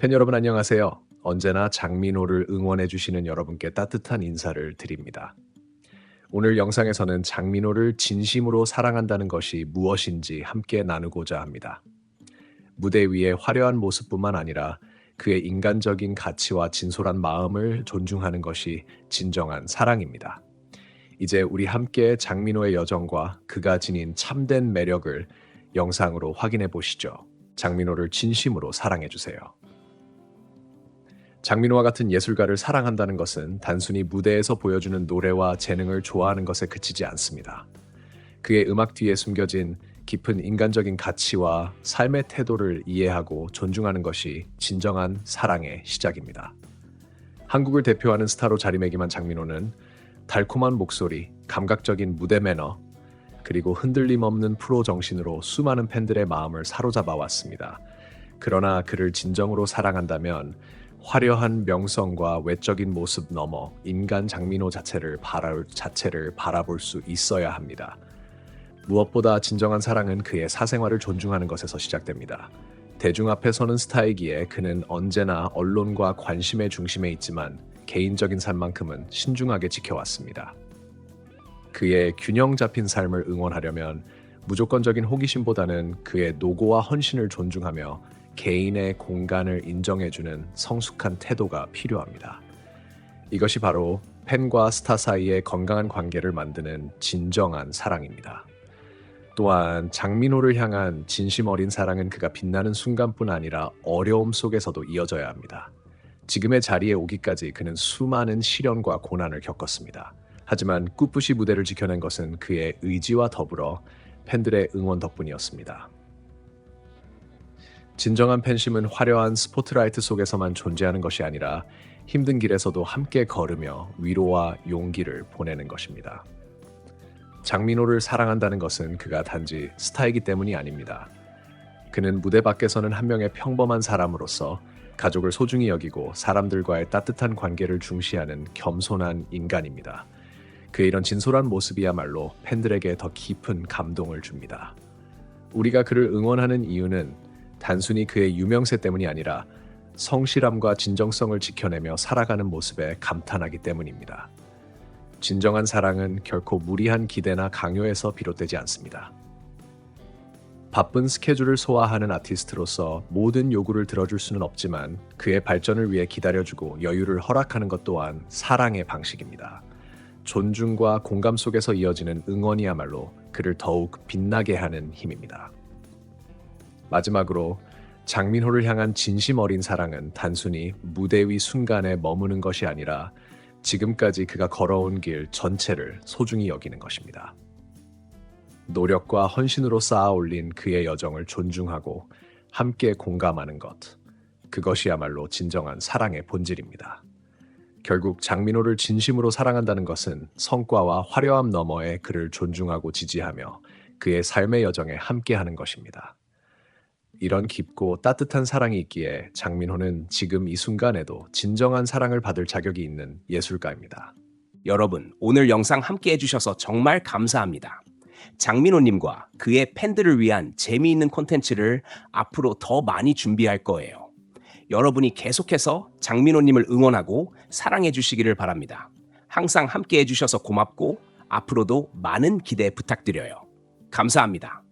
팬 여러분 안녕하세요. 언제나 장민호를 응원해 주시는 여러분께 따뜻한 인사를 드립니다. 오늘 영상에서는 장민호를 진심으로 사랑한다는 것이 무엇인지 함께 나누고자 합니다. 무대 위의 화려한 모습뿐만 아니라 그의 인간적인 가치와 진솔한 마음을 존중하는 것이 진정한 사랑입니다. 이제 우리 함께 장민호의 여정과 그가 지닌 참된 매력을 영상으로 확인해 보시죠. 장민호를 진심으로 사랑해 주세요. 장민호와 같은 예술가를 사랑한다는 것은 단순히 무대에서 보여주는 노래와 재능을 좋아하는 것에 그치지 않습니다. 그의 음악 뒤에 숨겨진 깊은 인간적인 가치와 삶의 태도를 이해하고 존중하는 것이 진정한 사랑의 시작입니다. 한국을 대표하는 스타로 자리매김한 장민호는 달콤한 목소리, 감각적인 무대 매너, 그리고 흔들림 없는 프로 정신으로 수많은 팬들의 마음을 사로잡아 왔습니다. 그러나 그를 진정으로 사랑한다면 화려한 명성과 외적인 모습 넘어 인간 장민호 자체를 바라 자체를 바라볼 수 있어야 합니다. 무엇보다 진정한 사랑은 그의 사생활을 존중하는 것에서 시작됩니다. 대중 앞에 서는 스타이기에 그는 언제나 언론과 관심의 중심에 있지만 개인적인 삶만큼은 신중하게 지켜왔습니다. 그의 균형 잡힌 삶을 응원하려면 무조건적인 호기심보다는 그의 노고와 헌신을 존중하며 개인의 공간을 인정해주는 성숙한 태도가 필요합니다. 이것이 바로 팬과 스타 사이의 건강한 관계를 만드는 진정한 사랑입니다. 또한 장민호를 향한 진심 어린 사랑은 그가 빛나는 순간뿐 아니라 어려움 속에서도 이어져야 합니다. 지금의 자리에 오기까지 그는 수많은 시련과 고난을 겪었습니다. 하지만 꿋꿋이 무대를 지켜낸 것은 그의 의지와 더불어 팬들의 응원 덕분이었습니다. 진정한 팬심은 화려한 스포트라이트 속에서만 존재하는 것이 아니라 힘든 길에서도 함께 걸으며 위로와 용기를 보내는 것입니다. 장민호를 사랑한다는 것은 그가 단지 스타이기 때문이 아닙니다. 그는 무대 밖에서는 한 명의 평범한 사람으로서 가족을 소중히 여기고 사람들과의 따뜻한 관계를 중시하는 겸손한 인간입니다. 그의 이런 진솔한 모습이야말로 팬들에게 더 깊은 감동을 줍니다. 우리가 그를 응원하는 이유는 단순히 그의 유명세 때문이 아니라 성실함과 진정성을 지켜내며 살아가는 모습에 감탄하기 때문입니다. 진정한 사랑은 결코 무리한 기대나 강요에서 비롯되지 않습니다. 바쁜 스케줄을 소화하는 아티스트로서 모든 요구를 들어줄 수는 없지만 그의 발전을 위해 기다려주고 여유를 허락하는 것 또한 사랑의 방식입니다. 존중과 공감 속에서 이어지는 응원이야말로 그를 더욱 빛나게 하는 힘입니다. 마지막으로 장민호를 향한 진심 어린 사랑은 단순히 무대 위 순간에 머무는 것이 아니라 지금까지 그가 걸어온 길 전체를 소중히 여기는 것입니다. 노력과 헌신으로 쌓아 올린 그의 여정을 존중하고 함께 공감하는 것. 그것이야말로 진정한 사랑의 본질입니다. 결국 장민호를 진심으로 사랑한다는 것은 성과와 화려함 너머에 그를 존중하고 지지하며 그의 삶의 여정에 함께하는 것입니다. 이런 깊고 따뜻한 사랑이 있기에 장민호는 지금 이 순간에도 진정한 사랑을 받을 자격이 있는 예술가입니다. 여러분, 오늘 영상 함께 해주셔서 정말 감사합니다. 장민호님과 그의 팬들을 위한 재미있는 콘텐츠를 앞으로 더 많이 준비할 거예요. 여러분이 계속해서 장민호님을 응원하고 사랑해 주시기를 바랍니다. 항상 함께 해주셔서 고맙고 앞으로도 많은 기대 부탁드려요. 감사합니다.